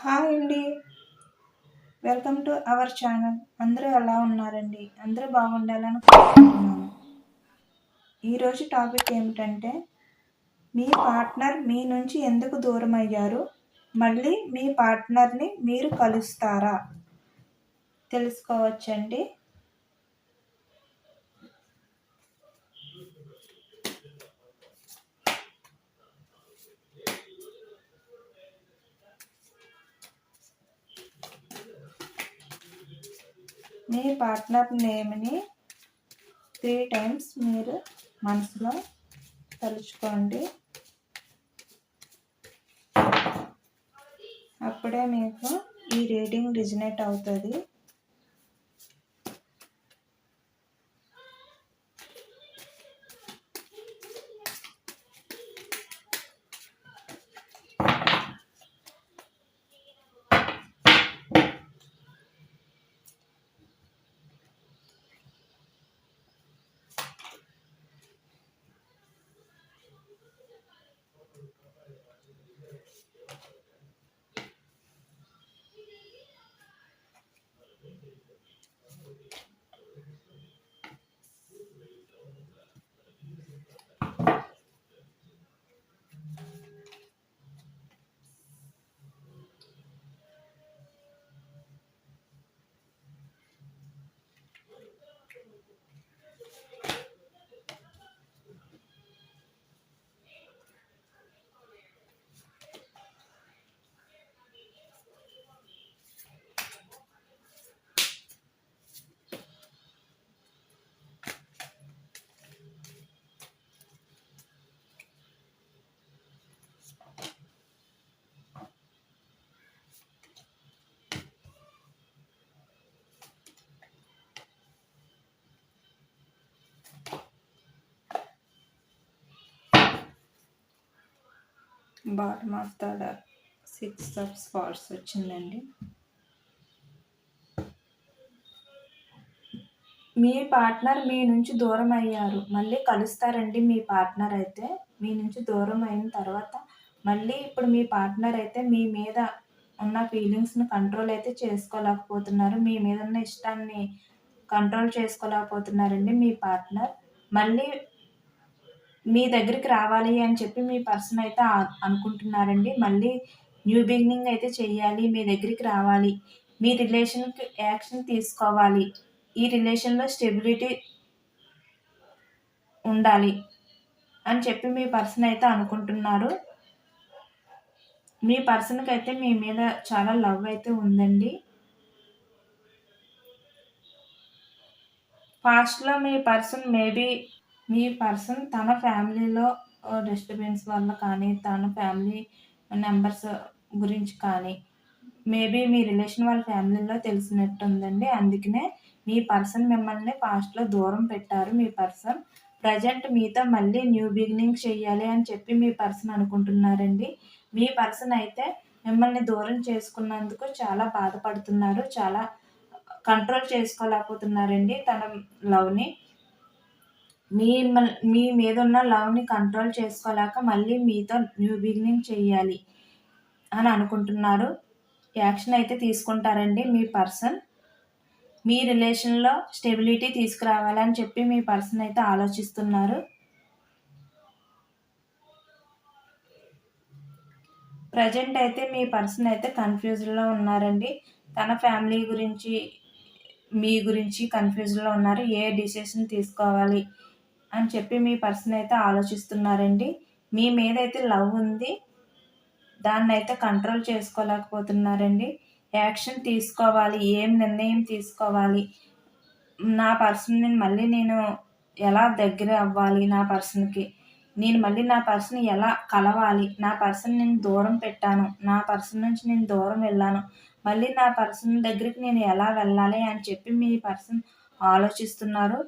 Hi అండి. Welcome to our channel. అందరూ ఎలా ఉన్నారండి? అందరూ బాగుండాలని కోరుకుంటున్నాను ఈరోజు టాపిక్ ఏమిటంటే మీ పార్ట్నర్ మీ నుంచి ఎందుకు దూరం అయ్యారు? మళ్ళీ మీ పార్ట్నర్ని మీరు కలుస్తారా? తెలుసుకోవచ్చండి. మీ పార్ట్నర్ నేమ్ని త్రీ టైమ్స్ మీరు మనసులో తలుచుకోండి. అప్పుడే మీకు ఈ రీడింగ్ రిజినేట్ అవుతుంది. Bottom of the six of spots వచ్చిందండి. మీ పార్ట్నర్ మీ నుంచి దూరం అయ్యారు. మళ్ళీ కలుస్తారండి మీ పార్ట్నర్ అయితే. మీ నుంచి దూరం అయిన తర్వాత మళ్ళీ ఇప్పుడు మీ పార్ట్నర్ అయితే మీ మీద ఉన్న ఫీలింగ్స్ని కంట్రోల్ అయితే చేసుకోలేకపోతున్నారు. మీ మీద ఉన్న ఇష్టాన్ని కంట్రోల్ చేసుకోలేకపోతున్నారండి మీ పార్ట్నర్. మళ్ళీ మీ దగ్గరికి రావాలి అని చెప్పి మీ పర్సన్ అయితే అనుకుంటున్నారండి. మళ్ళీ న్యూ బిగినింగ్ అయితే చేయాలి మీ దగ్గరికి రావాలి. మీ రిలేషన్కి యాక్షన్ తీసుకోవాలి. ఈ రిలేషన్లో స్టెబిలిటీ ఉండాలి అని చెప్పి మీ పర్సన్ అయితే అనుకుంటున్నారు. మీ పర్సన్కి అయితే మీ మీద చాలా లవ్ అయితే ఉందండి. ఫాస్ట్లో మీ పర్సన్ మేబీ మీ పర్సన్ తన ఫ్యామిలీలో డిస్టర్బెన్స్ వల్ల కానీ తన ఫ్యామిలీ మెంబర్స్ గురించి కానీ మేబీ మీ రిలేషన్ వాళ్ళ ఫ్యామిలీలో తెలిసినట్టు ఉందండి అందుకనే మీ పర్సన్ మిమ్మల్ని పాస్ట్లో దూరం పెట్టారు. మీ పర్సన్ ప్రజెంట్ మీతో మళ్ళీ న్యూ బిగినింగ్ చేయాలి అని చెప్పి మీ పర్సన్ అనుకుంటున్నారండి. మీ పర్సన్ అయితే మిమ్మల్ని దూరం చేసుకున్నందుకు చాలా బాధపడుతున్నారు. చాలా కంట్రోల్ చేసుకోలేకపోతున్నారండి తన లవ్ని. మీ మీ మీద ఉన్న లవ్ని కంట్రోల్ చేసుకోలేక మళ్ళీ మీతో న్యూ బిగినింగ్ చేయాలి అని అనుకుంటున్నారు. యాక్షన్ అయితే తీసుకుంటారండి మీ పర్సన్. మీ రిలేషన్లో స్టెబిలిటీ తీసుకురావాలని చెప్పి మీ పర్సన్ అయితే ఆలోచిస్తున్నారు. ప్రజెంట్ అయితే మీ పర్సన్ అయితే కన్ఫ్యూజ్లో ఉన్నారండి. తన ఫ్యామిలీ గురించి మీ గురించి కన్ఫ్యూజ్లో ఉన్నారు. ఏ డిసిషన్ తీసుకోవాలి? అని చెప్పి మీ పర్సన్ అయితే ఆలోచిస్తున్నారండి. మీ మీద అయితే లవ్ ఉంది. దాన్ని అయితే కంట్రోల్ చేసుకోలేకపోతున్నారండి. యాక్షన్ తీసుకోవాలి ఏం నిర్ణయం తీసుకోవాలి. నా పర్సన్ని మళ్ళీ నేను ఎలా దగ్గర అవ్వాలి నా పర్సన్కి నేను మళ్ళీ నా పర్సన్ ఎలా కలవాలి? నా పర్సన్ నేను దూరం పెట్టాను. నా పర్సన్ నుంచి నేను దూరం వెళ్ళాను. మళ్ళీ నా పర్సన్ దగ్గరికి నేను ఎలా వెళ్ళాలి అని చెప్పి మీ పర్సన్ ఆలోచిస్తున్నారు.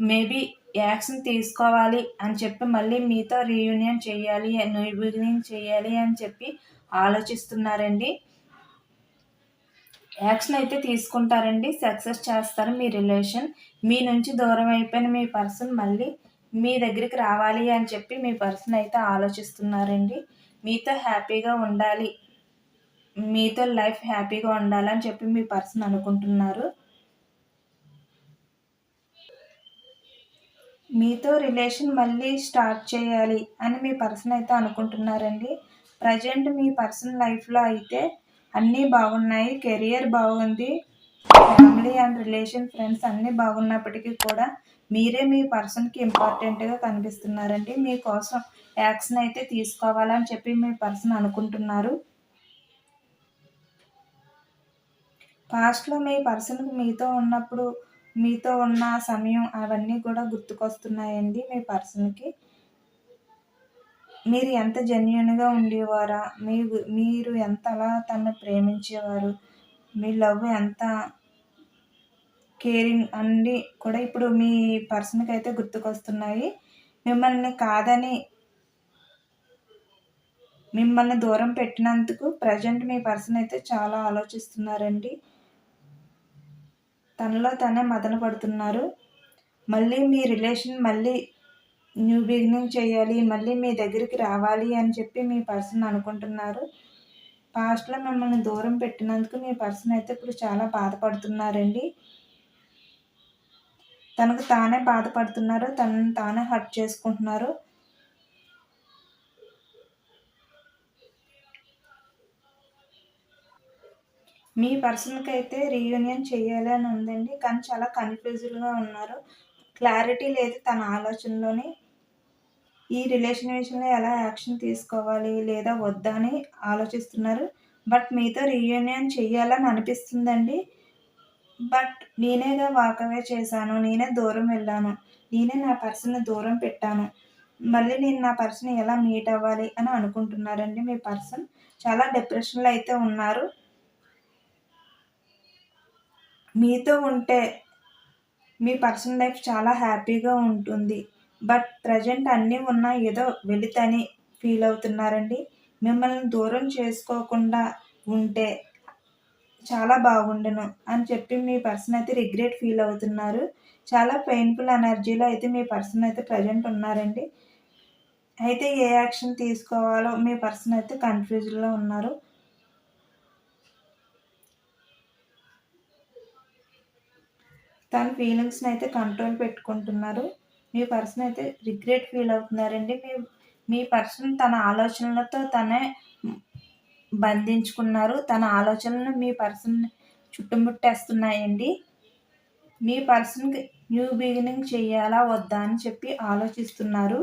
మేబీ యాక్షన్ తీసుకోవాలి అని చెప్పి మళ్ళీ మీతో రీయూనియన్ చేయాలి బిగినింగ్ చేయాలి అని చెప్పి ఆలోచిస్తున్నారండి. యాక్షన్ అయితే తీసుకుంటారండి. సక్సెస్ చేస్తారు మీ రిలేషన్ మీ నుంచి దూరం అయిపోయిన మీ పర్సన్ మళ్ళీ మీ దగ్గరికి రావాలి అని చెప్పి మీ పర్సన్ అయితే ఆలోచిస్తున్నారండి. మీతో హ్యాపీగా ఉండాలి. మీతో లైఫ్ హ్యాపీగా ఉండాలని చెప్పి మీ పర్సన్ అనుకుంటున్నారు. మీతో రిలేషన్ మళ్ళీ స్టార్ట్ చేయాలి అని మీ పర్సన్ అయితే అనుకుంటున్నారండి. ప్రజెంట్ మీ పర్సన్ లైఫ్లో అయితే అన్నీ బాగున్నాయి కెరియర్ బాగుంది ఫ్యామిలీ అండ్ రిలేషన్ ఫ్రెండ్స్ అన్నీ బాగున్నప్పటికీ కూడా మీరే మీ పర్సన్కి ఇంపార్టెంట్గా కనిపిస్తున్నారండి. మీకోసం యాక్షన్ అయితే తీసుకోవాలని చెప్పి మీ పర్సన్ అనుకుంటున్నారు. పాస్ట్లో మీ పర్సన్కి మీతో ఉన్నప్పుడు మీతో ఉన్న సమయం అవన్నీ కూడా గుర్తుకొస్తున్నాయండి మీ పర్సన్కి. మీరు ఎంత జెన్యున్గా ఉండేవారా? మీ మీరు ఎంత అలా తను ప్రేమించేవారు? మీ లవ్ ఎంత కేరింగ్ అన్నీ కూడా ఇప్పుడు మీ పర్సన్కి అయితే గుర్తుకొస్తున్నాయి. మిమ్మల్ని కాదని మిమ్మల్ని దూరం పెట్టినందుకు ప్రజెంట్ మీ పర్సన్ అయితే చాలా ఆలోచిస్తున్నారండి. తనలో తనే మదన పడుతున్నారు. మళ్ళీ మీ రిలేషన్ మళ్ళీ న్యూ బిగినింగ్ చేయాలి మళ్ళీ మీ దగ్గరికి రావాలి అని చెప్పి మీ పర్సన్ అనుకుంటున్నారు. పాస్ట్లో మిమ్మల్ని దూరం పెట్టినందుకు మీ పర్సన్ అయితే ఇప్పుడు చాలా బాధపడుతున్నారండి. తనకు తానే బాధపడుతున్నారు తనను తానే హర్ట్ చేసుకుంటున్నారు. మీ పర్సన్కి అయితే రీయూనియన్ చేయాలి అని ఉందండి. కానీ చాలా కన్ఫ్యూజ్డ్గా ఉన్నారు. క్లారిటీ లేదు తన ఆలోచనలోని. ఈ రిలేషన్ విషయంలో ఎలా యాక్షన్ తీసుకోవాలి లేదా వద్దా అని ఆలోచిస్తున్నారు. బట్ మీతో రీయూనియన్ చేయాలని అనిపిస్తుందండి. బట్ నేనేగా వాకవే చేశాను. నేనే దూరం వెళ్ళాను. నేనే నా పర్సన్ని దూరం పెట్టాను. మళ్ళీ నేను నా పర్సన్ ఎలా మీట్ అవ్వాలి అని అనుకుంటున్నారండి మీ పర్సన్. చాలా డిప్రెషన్లో అయితే ఉన్నారు. మీతో ఉంటే మీ పర్సనల్ లైఫ్ చాలా హ్యాపీగా ఉంటుంది. బట్ ప్రజెంట్ అన్నీ ఉన్నా ఏదో వెళితని ఫీల్ అవుతున్నారండి. మిమ్మల్ని దూరం చేసుకోకుండా ఉంటే చాలా బాగుండును అని చెప్పి మీ పర్సన్ అయితే రిగ్రెట్ ఫీల్ అవుతున్నారు. చాలా పెయిన్ఫుల్ ఎనర్జీలో అయితే మీ పర్సన్ అయితే ప్రజెంట్ ఉన్నారండి. అయితే ఏ యాక్షన్ తీసుకోవాలో మీ పర్సన్ అయితే కన్ఫ్యూజ్లో ఉన్నారు. తన ఫీలింగ్స్ని అయితే కంట్రోల్ పెట్టుకుంటున్నారు. మీ పర్సన్ అయితే రిగ్రెట్ ఫీల్ అవుతున్నారండి. మీ మీ పర్సన్ తన ఆలోచనలతో తనే బంధించుకున్నారు. తన ఆలోచనలు మీ పర్సన్ చుట్టుముట్టేస్తున్నాయండి. మీ పర్సన్కి న్యూ బిగినింగ్ చేయాలా వద్దా అని చెప్పి ఆలోచిస్తున్నారు.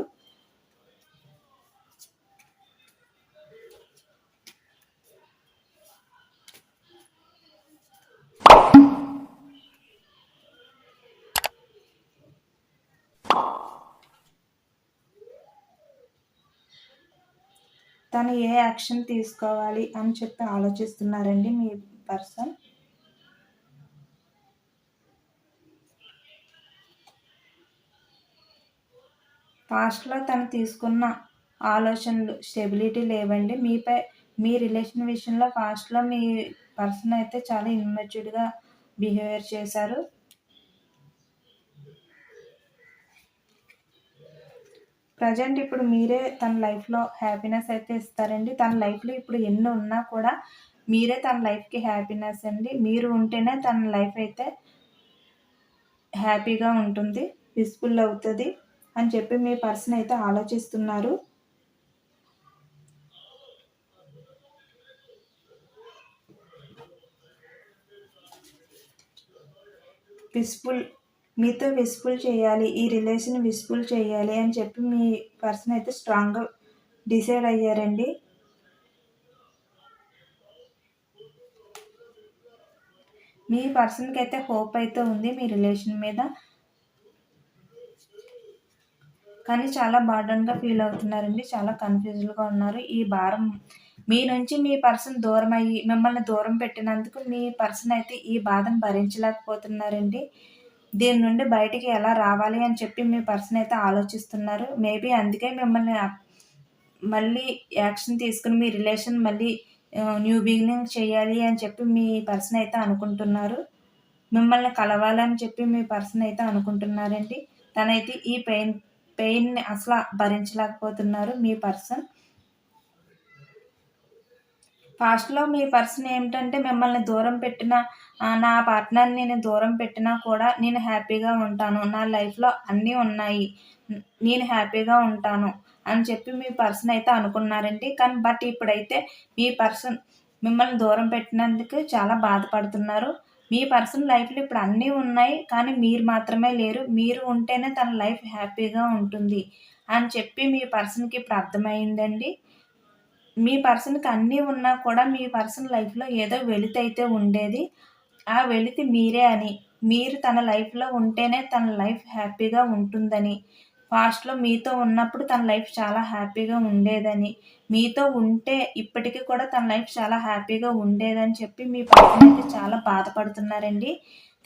తను ఏ యాక్షన్ తీసుకోవాలి అని చెప్పి ఆలోచిస్తున్నారండి మీ పర్సన్? పాస్ట్లో తను తీసుకున్న ఆలోచనలు స్టెబిలిటీ లేవండి. మీపై మీ రిలేషన్ విషయంలో పాస్ట్లో మీ పర్సన్ అయితే చాలా ఇన్మెచ్యూర్డ్గా బిహేవియర్ చేశారు. ప్రజెంట్ ఇప్పుడు మీరే తన లైఫ్లో హ్యాపీనెస్ అయితే ఇస్తారండి. తన లైఫ్లో ఇప్పుడు ఎన్ని ఉన్నా కూడా మీరే తన లైఫ్కి హ్యాపీనెస్ అండి. మీరు ఉంటేనే తన లైఫ్ అయితే హ్యాపీగా ఉంటుంది పీస్ఫుల్ అవుతుంది అని చెప్పి మీ పర్సన్ అయితే ఆలోచిస్తున్నారు. పీస్ఫుల్ మీతో విస్ఫుల్ చేయాలి ఈ రిలేషన్ విస్ఫుల్ చేయాలి అని చెప్పి మీ పర్సన్ అయితే స్ట్రాంగ్గా డిసైడ్ అయ్యారండి. మీ పర్సన్కి అయితే హోప్ అయితే ఉంది మీ రిలేషన్ మీద. కానీ చాలా బర్డన్గా ఫీల్ అవుతున్నారండి చాలా కన్ఫ్యూజ్డ్గా ఉన్నారు. ఈ భారం మీ నుంచి మీ పర్సన్ దూరం అయ్యి మిమ్మల్ని దూరం పెట్టినందుకు మీ పర్సన్ అయితే ఈ బాధను భరించలేకపోతున్నారండి. దీని నుండి బయటికి ఎలా రావాలి అని చెప్పి మీ పర్సన్ అయితే ఆలోచిస్తున్నారు. మేబీ అందుకే మిమ్మల్ని మళ్ళీ యాక్షన్ తీసుకుని మీ రిలేషన్ మళ్ళీ న్యూ బిగినింగ్ చేయాలి అని చెప్పి మీ పర్సన్ అయితే అనుకుంటున్నారు. మిమ్మల్ని కలవాలని చెప్పి మీ పర్సన్ అయితే అనుకుంటున్నారండి. తనైతే ఈ పెయిన్ పెయిన్ని అసలు భరించలేకపోతున్నారు మీ పర్సన్. పాస్ట్‌లో మీ పర్సన్ ఏమిటంటే మిమ్మల్ని దూరం పెట్టిన నా పార్ట్నర్‌ని నేను దూరం పెట్టినా కూడా నేను హ్యాపీగా ఉంటాను. నా లైఫ్‌లో అన్నీ ఉన్నాయి. నేను హ్యాపీగా ఉంటాను అని చెప్పి మీ పర్సన్ అయితే అనుకున్నారండి. కానీ బట్ ఇప్పుడైతే మీ పర్సన్ మిమ్మల్ని దూరం పెట్టినందుకు చాలా బాధపడుతున్నారు. మీ పర్సన్ లైఫ్‌లో ఇప్పుడు అన్నీ ఉన్నాయి. కానీ మీరు మాత్రమే లేరు. మీరు ఉంటేనే తన లైఫ్ హ్యాపీగా ఉంటుంది అని చెప్పి మీ పర్సన్‌కి ఇప్పుడు అర్థమైందండి మీ పర్సన్‌కి అన్నీ ఉన్నా కూడా మీ పర్సన్ లైఫ్‌లో ఏదో వెలితయితే ఉండేది. ఆ వెలితి మీరే అని, మీరు తన లైఫ్‌లో ఉంటేనే తన లైఫ్ హ్యాపీగా ఉంటుందని, పాస్ట్‌లో మీతో ఉన్నప్పుడు తన లైఫ్ చాలా హ్యాపీగా ఉండేదని, మీతో ఉంటే ఇప్పటికీ కూడా తన లైఫ్ చాలా హ్యాపీగా ఉండేదని చెప్పి మీ పర్సన్ అయితే చాలా బాధపడుతున్నారండి.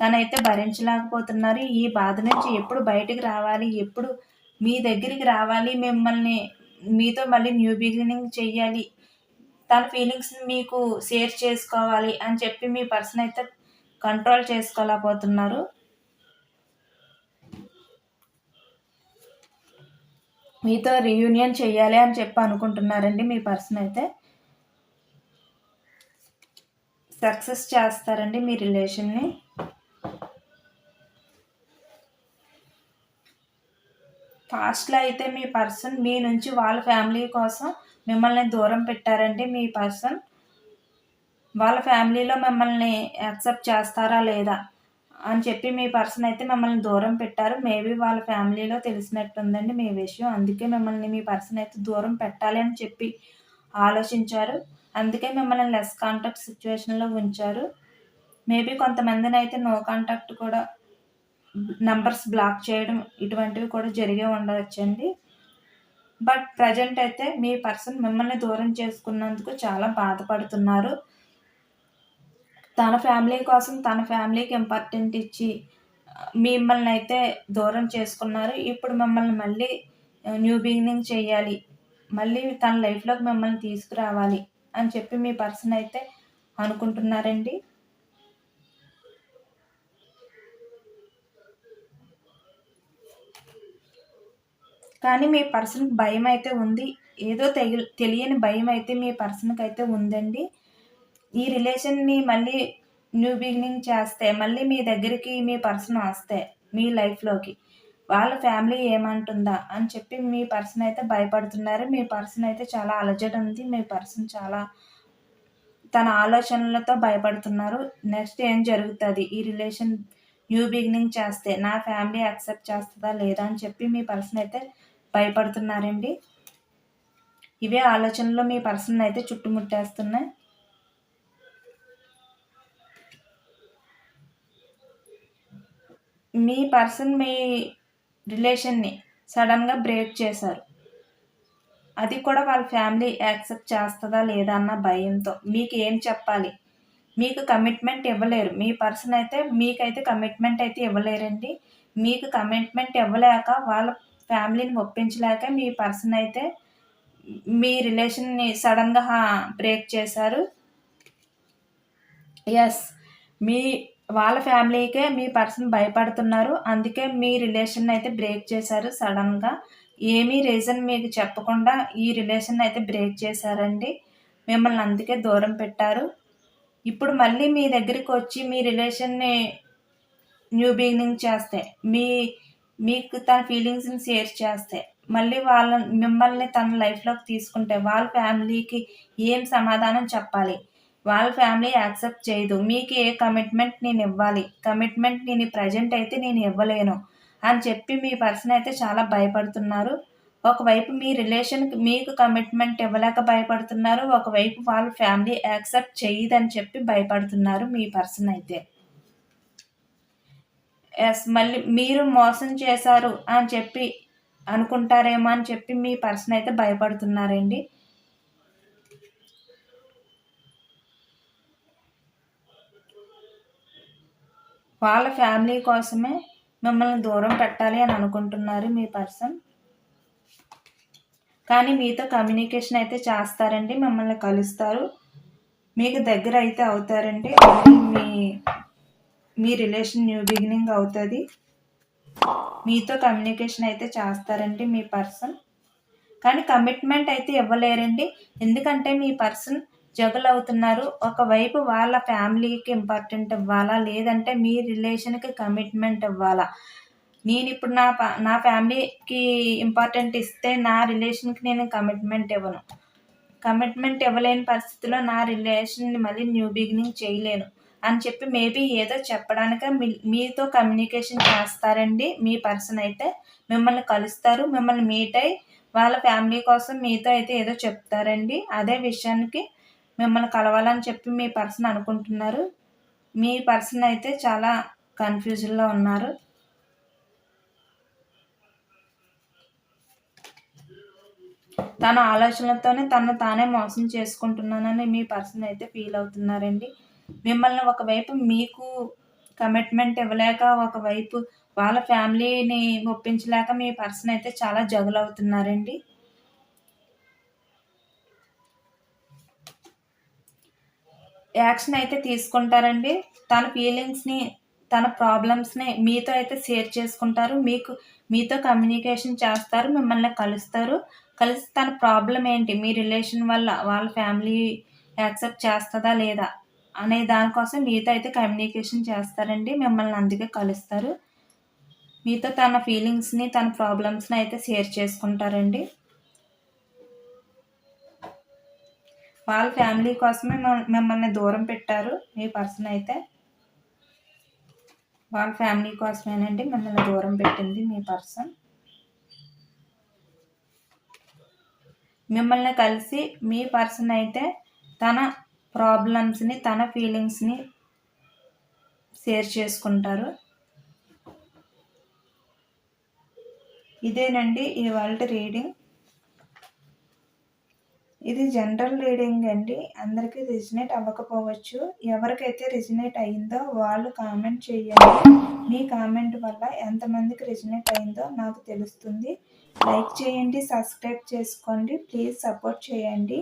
తనైతే భరించలేకపోతున్నారు. ఈ బాధ నుంచి ఎప్పుడు బయటికి రావాలి, ఎప్పుడు మీ దగ్గరికి రావాలి, మిమ్మల్ని మీతో మళ్ళీ న్యూ బిగినింగ్ చెయ్యాలి. తన ఫీలింగ్స్‌ని మీకు షేర్ చేసుకోవాలి అని చెప్పి మీ పర్సన్ అయితే కంట్రోల్ చేసుకోలేకపోతున్నారు. మీతో రీయూనియన్ చేయాలి అని చెప్పి అనుకుంటున్నారండి మీ పర్సన్ అయితే. సక్సెస్ చేస్తారండి మీ రిలేషన్‌ని. పాస్ట్‌లో అయితే మీ పర్సన్ మీ నుంచి వాళ్ళ ఫ్యామిలీ కోసం మిమ్మల్ని దూరం పెట్టారండి మీ పర్సన్. వాళ్ళ ఫ్యామిలీలో మిమ్మల్ని యాక్సెప్ట్ చేస్తారా లేదా అని చెప్పి మీ పర్సన్ అయితే మిమ్మల్ని దూరం పెట్టారు. మేబీ వాళ్ళ ఫ్యామిలీలో తెలిసినట్టుందండి మీ విషయం. అందుకే మిమ్మల్ని మీ పర్సన్ అయితే దూరం పెట్టాలి అని చెప్పి ఆలోచించారు. అందుకే మిమ్మల్ని లెస్ కాంటాక్ట్ సిచ్యువేషన్లో ఉంచారు. మేబీ కొంతమందినైతే నో కాంటాక్ట్ కూడా నంబర్స్ బ్లాక్ చేయడం ఇటువంటివి కూడా జరిగే ఉండవచ్చండి. బట్ ప్రెజెంట్ అయితే మీ పర్సన్ మిమ్మల్ని దూరం చేసుకున్నందుకు చాలా బాధపడుతున్నారు. తన ఫ్యామిలీ కోసం తన ఫ్యామిలీకి ఇంపార్టెంట్ ఇచ్చి మిమ్మల్ని అయితే దూరం చేసుకున్నారు. ఇప్పుడు మిమ్మల్ని మళ్ళీ న్యూ బిగినింగ్ చేయాలి. మళ్ళీ తన లైఫ్‌లోకి మిమ్మల్ని తీసుకురావాలి అని చెప్పి మీ పర్సన్ అయితే అనుకుంటున్నారండి. కానీ మీ పర్సన్‌కి భయం అయితే ఉంది. ఏదో తెలియని తెలియని అయితే మీ పర్సన్కి అయితే ఉందండి. ఈ రిలేషన్‌ని మళ్ళీ న్యూ బిగినింగ్ చేస్తే, మళ్ళీ మీ దగ్గరికి మీ పర్సన్ వస్తే మీ లైఫ్‌లోకి, వాళ్ళ ఫ్యామిలీ ఏమంటుందా అని చెప్పి మీ పర్సన్ అయితే భయపడుతున్నారు. మీ పర్సన్ అయితే చాలా అలజడి ఉంది. మీ పర్సన్ చాలా తన ఆలోచనలతో భయపడుతున్నారు. నెక్స్ట్ ఏం జరుగుతుంది ఈ రిలేషన్ న్యూ బిగినింగ్ చేస్తే నా ఫ్యామిలీ యాక్సెప్ట్ చేస్తుందా లేదా అని చెప్పి మీ పర్సన్ అయితే భయపడుతున్నారండి. ఇవే ఆలోచనలు మీ పర్సన్ అయితే చుట్టుముట్టేస్తున్నాయి. మీ పర్సన్ మీ రిలేషన్‌ని సడన్గా బ్రేక్ చేశారు. అది కూడా వాళ్ళ ఫ్యామిలీ యాక్సెప్ట్ చేస్తుందా లేదా అన్న భయంతో. మీకు ఏం చెప్పాలి? మీకు కమిట్మెంట్ ఇవ్వలేరు. మీ పర్సన్ అయితే మీకైతే కమిట్మెంట్ అయితే ఇవ్వలేరండి. మీకు కమిట్మెంట్ ఇవ్వలేక వాళ్ళ ఫ్యామిలీని ఒప్పించలేక మీ పర్సన్ అయితే మీ రిలేషన్‌ని సడన్గా బ్రేక్ చేశారు. ఎస్ మీ వాళ్ళ ఫ్యామిలీకే మీ పర్సన్ భయపడుతున్నారు. అందుకే మీ రిలేషన్ అయితే బ్రేక్ చేశారు సడన్గా ఏమీ రీజన్ మీకు చెప్పకుండా ఈ రిలేషన్ అయితే బ్రేక్ చేశారండి. మిమ్మల్ని అందుకే దూరం పెట్టారు. ఇప్పుడు మళ్ళీ మీ దగ్గరికి వచ్చి మీ రిలేషన్‌ని న్యూ బిగినింగ్ చేస్తే, మీ మీకు తన ఫీలింగ్స్‌ని షేర్ చేస్తే, మళ్ళీ వాళ్ళ మిమ్మల్ని తన లైఫ్‌లోకి తీసుకుంటే, వాళ్ళ ఫ్యామిలీకి ఏం సమాధానం చెప్పాలి? వాళ్ళ ఫ్యామిలీ యాక్సెప్ట్ చేయదు. మీకు ఏ కమిట్మెంట్ నేను ఇవ్వాలి? కమిట్మెంట్ నేను ప్రెజెంట్ అయితే నేను ఇవ్వలేను అని చెప్పి మీ పర్సన్ అయితే చాలా భయపడుతున్నారు. ఒకవైపు మీ రిలేషన్‌కి మీకు కమిట్మెంట్ ఇవ్వలేక భయపడుతున్నారు. ఒకవైపు వాళ్ళ ఫ్యామిలీ యాక్సెప్ట్ చేయదని చెప్పి భయపడుతున్నారు మీ పర్సన్ అయితే. ఎస్ మళ్ళీ మీరు మోసం చేశారు అని చెప్పి అనుకుంటారేమో అని చెప్పి మీ పర్సన్ అయితే భయపడుతున్నారండి. వాళ్ళ ఫ్యామిలీ కోసమే మిమ్మల్ని దూరం పెట్టాలి అని అనుకుంటున్నారు మీ పర్సన్. కానీ మీతో కమ్యూనికేషన్ అయితే చేస్తారండి. మిమ్మల్ని కలుస్తారు. మీకు దగ్గర అయితే అవుతారండి. మీ మీ రిలేషన్ న్యూ బిగినింగ్ అవుతుంది. మీతో కమ్యూనికేషన్ అయితే చేస్తారండి మీ పర్సన్. కానీ కమిట్మెంట్ అయితే ఇవ్వలేరండి. ఎందుకంటే మీ పర్సన్ జగులవుతున్నారు ఒకవైపు వాళ్ళ ఫ్యామిలీకి ఇంపార్టెంట్ ఇవ్వాలా? లేదంటే మీ రిలేషన్కి కమిట్మెంట్ ఇవ్వాలా? నేను ఇప్పుడు నా నా ఫ్యామిలీకి ఇంపార్టెంట్ ఇస్తే నా రిలేషన్కి నేను కమిట్మెంట్ ఇవ్వను. కమిట్మెంట్ ఇవ్వలేని పరిస్థితిలో నా రిలేషన్ని మళ్ళీ న్యూ బిగినింగ్ చేయలేను. అని చెప్పి మేబీ ఏదో చెప్పడానిక మీ మీతో కమ్యూనికేషన్ చేస్తారండి. మీ పర్సన్ అయితే మిమ్మల్ని కలుస్తారు. మిమ్మల్ని మీట్ అయ్యి వాళ్ళ ఫ్యామిలీ కోసం మీతో అయితే ఏదో చెప్తారండి. అదే విషయానికి మిమ్మల్ని కలవాలని చెప్పి మీ పర్సన్ అనుకుంటున్నారు. మీ పర్సన్ అయితే చాలా కన్ఫ్యూజన్లో ఉన్నారు. తన ఆలోచనలతోనే తను తానే మోసం చేసుకుంటున్నానని మీ పర్సన్ అయితే ఫీల్ అవుతున్నారండి. మిమ్మల్ని ఒకవైపు మీకు కమిట్మెంట్ ఇవ్వలేక ఒకవైపు వాళ్ళ ఫ్యామిలీని ఒప్పించలేక మీ పర్సన్ అయితే చాలా జగులవుతున్నారండి. యాక్షన్ అయితే తీసుకుంటారండి. తన ఫీలింగ్స్ని తన ప్రాబ్లమ్స్ని మీతో అయితే షేర్ చేసుకుంటారు. మీకు మీతో కమ్యూనికేషన్ చేస్తారు. మిమ్మల్ని కలుస్తారు. కలిసి తన ప్రాబ్లం ఏంటి? మీ రిలేషన్ వల్ల వాళ్ళ ఫ్యామిలీ యాక్సెప్ట్ చేస్తుందా లేదా? అనే దానికోసం మీతో అయితే కమ్యూనికేషన్ చేస్తారండి. మిమ్మల్ని అందుకే కలుస్తారు. మీతో తన ఫీలింగ్స్ని తన ప్రాబ్లమ్స్ని అయితే షేర్ చేసుకుంటారండి. వాళ్ళ ఫ్యామిలీ కోసమే మిమ్మల్ని దూరం పెట్టారు మీ పర్సన్ అయితే. వాళ్ళ ఫ్యామిలీ కోసమేనండి మిమ్మల్ని దూరం పెట్టింది మీ పర్సన్ మిమ్మల్ని కలిసి మీ పర్సన్ అయితే తన ప్రాబ్లమ్స్ని తన ఫీలింగ్స్ని షేర్ చేసుకుంటారు. ఇదేనండి ఇవాళ రీడింగ్. ఇది జనరల్ రీడింగ్ అండి. అందరికీ రిజినేట్ అవ్వకపోవచ్చు. ఎవరికైతే రిజినేట్ అయిందో వాళ్ళు కామెంట్ చేయండి. మీ కామెంట్ వల్ల ఎంతమందికి రిజినేట్ అయిందో నాకు తెలుస్తుంది. లైక్ చేయండి సబ్స్క్రైబ్ చేసుకోండి. ప్లీజ్ సపోర్ట్ చేయండి.